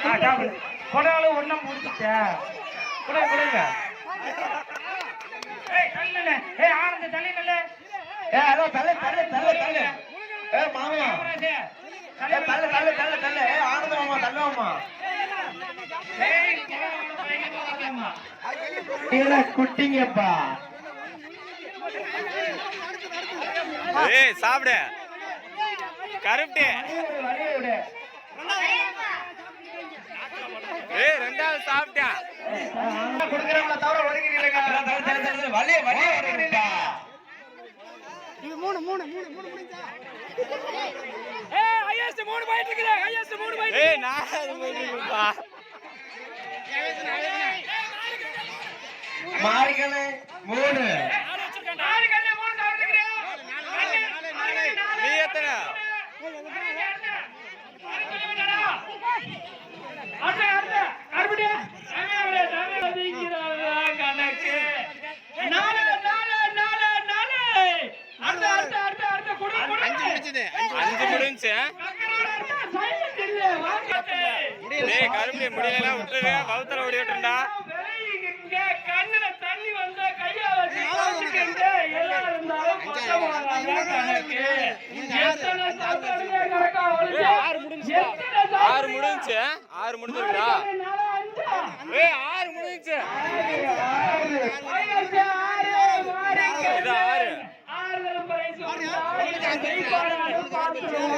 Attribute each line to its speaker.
Speaker 1: ஆ, சாப்பிடு. கொடாலும் ஒண்ணும் முடிச்சுட்டேன். கொடுங்க, கொடுங்க. ஏய், தள்ளி நில்லு. ஏய், ஆனந்த், தள்ளி நில்லு.
Speaker 2: ஏ அதோ தள்ளு தள்ளு தள்ளு தள்ளு ஏ மாமா
Speaker 1: தள்ளி
Speaker 2: தள்ளு தள்ளு தள்ளு தள்ளு ஏ ஆனந்த மாமா தள்ளு
Speaker 1: ஏய்,
Speaker 2: குட்டிங்கப்பா
Speaker 3: ஏய் சாப்பிடு கருப்டி சாப்பிட்டேன். ஏய் நான்
Speaker 2: மாறிக்கணு மூணு
Speaker 1: மூணு. நாலு, நாலு.
Speaker 3: நீ எத்தனை? அஞ்சு முடிஞ்சு
Speaker 1: வாங்கட்டு.
Speaker 3: டேய் கரும்பு முடியலாம் விட்டுரு. பௌத்தர ஓடி
Speaker 1: விளையிங்க, கண்ணுல தண்ணி வந்தா எல்லாரும் அவளுக்கு? எத்தனை
Speaker 3: ஆறு? முடிஞ்சு ஆறு முடிஞ்சிருக்கா? ஏய் ஆறு முடிஞ்சு
Speaker 1: ஆறுதல்